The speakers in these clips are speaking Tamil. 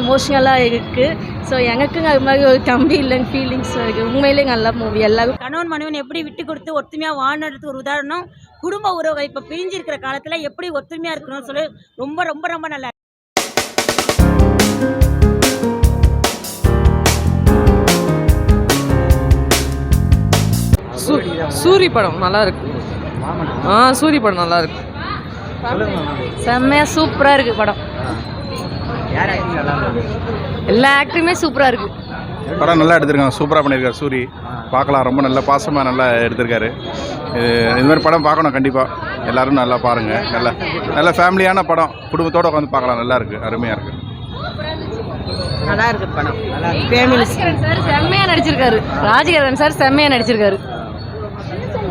எமோஷ்னலாக இருக்குது ஸோ எனக்கும் அது மாதிரி ஒரு தம்பி இல்லைன்னு ஃபீலிங்ஸ் இருக்குது உண்மையிலே நல்ல மூவி எல்லாரும் கணவன் மனைவன் எப்படி விட்டு கொடுத்து ஒத்துமையாக வாழ்றதுக்கு ஒரு உதாரணம்? குடும்ப உறவுகள் இப்போ பிரிஞ்சிருக்கிற காலத்தில் எப்படி ஒத்துமையாக இருக்கணும்னு சொல்லி ரொம்ப ரொம்ப ரொம்ப நல்லா சூரி படம் நல்லா இருக்கு. ஆ சூரி படம் நல்லா இருக்கு. செம்மையாக சூப்பராக இருக்குது படம். எல்லா ஆக்டருமே சூப்பராக இருக்குது படம் நல்லா எடுத்திருக்காங்க. சூப்பராக பண்ணியிருக்காரு சூரி. பார்க்கலாம். ரொம்ப நல்ல பாசமாக நல்லா எடுத்திருக்காரு. இது மாதிரி படம் பார்க்கணும் கண்டிப்பாக எல்லாரும் நல்லா பாருங்கள் நல்ல நல்ல ஃபேமிலியான படம். குடும்பத்தோடு உட்காந்து பார்க்கலாம். நல்லா இருக்குது அருமையாக இருக்குது நல்லா இருக்கு படம். ஃபேமிலி சார் செம்மையாக நடிச்சிருக்காரு. ராஜகிரண் சார் செம்மையாக நடிச்சிருக்காரு.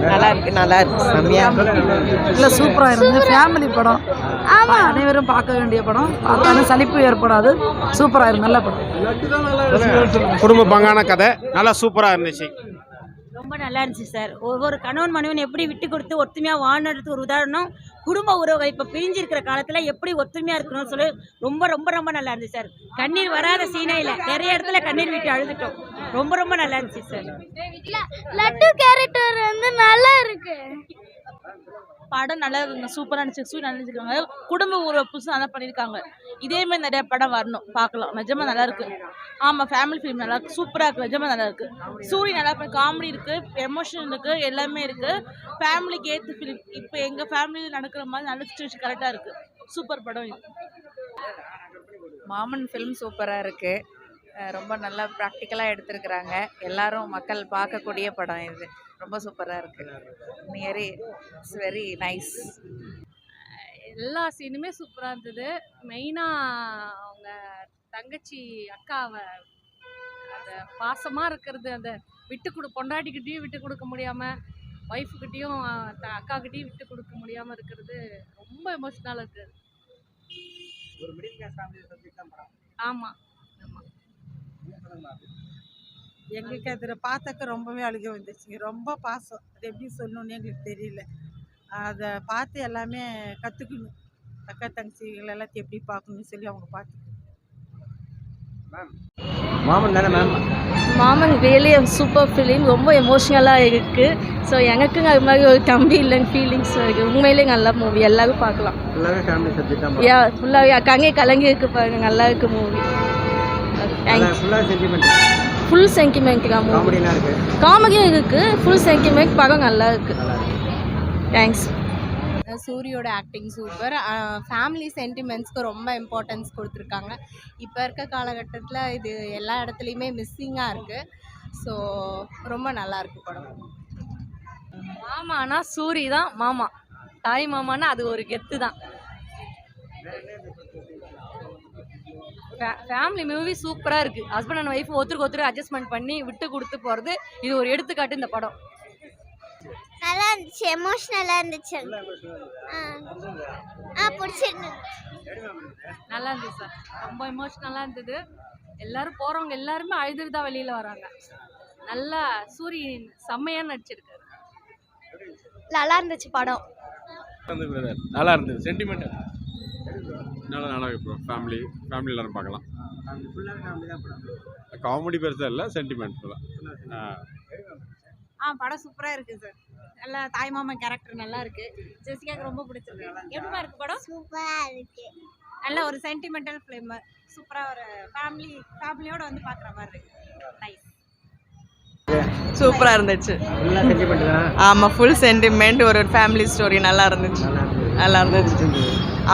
நல்லா இருக்கு நல்லா இருக்கு. செம்மையா இல்லை சூப்பராக இருந்தது ஃபேமிலி படம். அனைவரும் பார்க்க வேண்டிய படம். பார்த்தாலும் சலிப்பு ஏற்படாது. சூப்பராக இருக்கு நல்ல படம். குடும்ப பங்கான கதை. நல்லா சூப்பராக இருந்துச்சு. ரொம்ப நல்லா இருந்துச்சு சார். ஒவ்வொரு கணவன் மனைவன் எப்படி விட்டு கொடுத்து ஒத்துமையாக வாழ்றதுக்கு ஒரு உதாரணம் குடும்ப உறவுகள் இப்போ பிரிஞ்சிருக்கிற காலத்தில் எப்படி ஒத்துமையாக இருக்கணும்னு சொல்லி ரொம்ப ரொம்ப ரொம்ப நல்லா இருந்துச்சு சார். கண்ணீர் வராத சீனே இல்லை நிறைய இடத்துல கண்ணீர் விட்டு அழுதுட்டோம். ரொம்ப ரொம்ப நல்லா இருந்துச்சு சார். லட்டு கேரக்டர் வந்து நல்லா இருக்கு. படம் நல்லா இருக்குங்க சூப்பராக நடிச்சு சூப்பர் நடிச்சிருக்காங்க குடும்ப உறவு புதுசு நல்லா பண்ணியிருக்காங்க. இதே மாதிரி நிறைய படம் வரணும் பார்க்கலாம். நிஜமா நல்லா இருக்கு. ஆமாம் ஃபேமிலி ஃபிலிம் நல்லா இருக்கு. சூப்பராக இருக்கு நிஜமா நல்லா இருக்கு. சூரி நல்லா பண்ணி காமெடி இருக்கு எமோஷன் இருக்கு எல்லாமே இருக்கு. ஃபேமிலிக்கு ஏற்ற ஃபிலிம் இப்போ எங்கள் ஃபேமிலியில் நடக்கிற மாதிரி நல்ல சுச்சுவேஷன் கரெக்டாக இருக்கு. சூப்பர் படம் இது. மாமன் ஃபிலிம் சூப்பராக இருக்குது ரொம்ப நல்லா ப்ராக்டிக்கலாக எடுத்திருக்கிறாங்க. எல்லாரும் மக்கள் பார்க்கக்கூடிய படம் இது. ரொம்ப சூப்பராக இருக்குது நியரி இட்ஸ் வெரி நைஸ் எல்லா சீனுமே சூப்பராக இருந்தது. மெயினாக அவங்க தங்கச்சி அக்காவை அந்த பாசமாக இருக்கிறது அந்த விட்டு கொடு பொண்டாட்டிக்கிட்டேயும் விட்டு கொடுக்க முடியாமல் ஒய்ஃபுக்கிட்டேயும் அக்காக்கிட்டேயும் விட்டு கொடுக்க முடியாமல் இருக்கிறது ரொம்ப எமோஷ்னலாக இருக்குது ஆமாம் ஆமாம் எங்களுக்கு அதில் பார்த்தாக்க ரொம்பவே அழுக வந்துச்சுங்க. ரொம்ப பாசம். அது எப்படி சொல்லணும்னு எங்களுக்கு தெரியல. அதை பார்த்து எல்லாமே கற்றுக்கணும் அக்கா தங்கச்சிகள் எல்லாத்தையும் எப்படி பார்க்கணும்னு சொல்லி அவங்க பார்த்து மாமன் தானே மேம் மாமன் ரியலி சூப்பர் ஃபிலிம் ரொம்ப எமோஷ்னலாக இருக்குது ஸோ எனக்கும் அது மாதிரி ஒரு தம்பி இல்லைன்னு ஃபீலிங்ஸ் இருக்குது உண்மையிலே நல்ல மூவி எல்லாரும் பார்க்கலாம். ஃபுல்லாகவே ஃபேமிலி யா கங்கை கலங்கி இருக்கு பாருங்க. நல்லா இருக்கு மூவி ஃபுல் சென்டிமெண்ட் தான் மூவி? காமெடியும் இருக்குது ஃபுல் சென்டிமெண்ட் படம் நல்லா இருக்குது தேங்க்ஸ் சூரியோட ஆக்டிங் சூப்பர் ஃபேமிலி சென்டிமெண்ட்ஸ்க்கு ரொம்ப இம்பார்ட்டன்ஸ் கொடுத்துருக்காங்க. இப்போ இருக்க காலகட்டத்தில் இது எல்லா இடத்துலையுமே மிஸ்ஸிங்காக இருக்குது ஸோ ரொம்ப நல்லா இருக்கு படம். மாமானா சூரி தான். மாமா. தாய் மாமானா அது ஒரு கெத்து தான் ஃபேமிலி மூவி சூப்பராக இருக்குது ஹஸ்பண்ட் அண்ட் ஒய்ஃப் ஒருத்தருக்கு ஒருத்தர் அட்ஜஸ்ட்மெண்ட் பண்ணி விட்டு கொடுத்து போகிறது இது ஒரு எடுத்துக்காட்டு இந்த படம். நல்லா இருந்துச்சு. எமோஷ்னலாக இருந்துச்சு. ஆ. ஆ பிடிச்சிருந்தது. நல்லா இருந்துச்சு சார். ரொம்ப எமோஷ்னலாக இருந்தது. எல்லாரும் போகிறவங்க எல்லாருமே அழுதுட்டு தான் வெளியில் வராங்க. நல்லா சூரியன் செம்மையாக நடிச்சிருக்காரு. நல்லா இருந்துச்சு படம். நல்லா இருந்தது சென்டிமெண்ட் நல்லா நல்லா இப்போ ஃபேமிலி ஃபேமிலி எல்லாரும் பார்க்கலாம். காமெடி பெருசாக இல்லை சென்டிமெண்ட் ஃபுல்லாக ஆ. படம் சூப்பராக இருக்குது சார் நல்லா தாய்மாமன் கேரக்டர் நல்லா இருக்கு. ஜெசிகாக்கு ரொம்ப பிடிச்சிருக்கு எப்படிமா இருக்கு படம்? சூப்பராக இருக்கு. நல்ல ஒரு சென்டிமெண்டல் ஃபிலிம் சூப்பராக ஒரு ஃபேமிலி ஃபேமிலியோட வந்து பார்க்குற மாதிரி இருக்கு. நைஸ் சூப்பராக இருந்துச்சு. ஆமாம் ஃபுல் சென்டிமெண்ட் ஒரு ஃபேமிலி ஸ்டோரி நல்லா இருந்துச்சு. நல்லா இருந்துச்சு.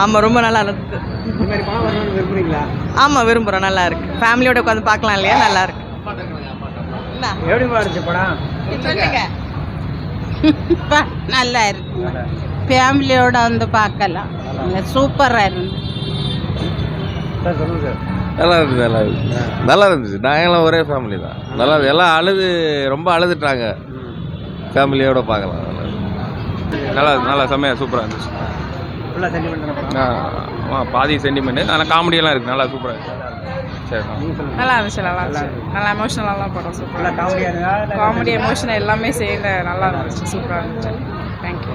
ஆமாம் ரொம்ப நல்லா இருந்தது இந்த மாதிரி படம் வரணும்னு விரும்புறீங்களா? ஆமாம் விரும்புகிறோம் நல்லா இருக்கு. ஃபேமிலியோட உட்காந்து பார்க்கலாம் இல்லையா? நல்லா இருக்கு. எப்படி இருந்துச்சு படம்? சொல்லுங்க. நல்லா இருக்கு. ஃபேமிலியோட வந்து பார்க்கலாம். சூப்பராக இருந்து. சார் சொல்லுங்க சார் நல்லா இருந்துச்சு நல்லா இருந்துச்சு நல்லா இருந்துச்சு. நாங்களாம் ஒரே ஃபேமிலி தான். நல்லா இருந்துச்சு. எல்லாம் அழுது ரொம்ப அழுதுட்டாங்க. ஃபேமிலியோட பார்க்கலாம். நல்லா இருந்துச்சு. நல்லா நல்லா செம்மையாக சூப்பராக இருந்துச்சு பாதி சென்டிமெண்ட் ஆனால் காமெடியெல்லாம் இருக்குது நல்லா சூப்பராக இருக்கு. சொல்லுங்கள் நல்லா இருந்துச்சு நல்லா இருந்துச்சு. நல்லா எமோஷனலாக படம் சூப்பராக காமெடி எமோஷனல் எல்லாமே சேர்ந்து நல்லா இருந்துச்சு சூப்பராக இருந்துச்சு. தேங்க்யூ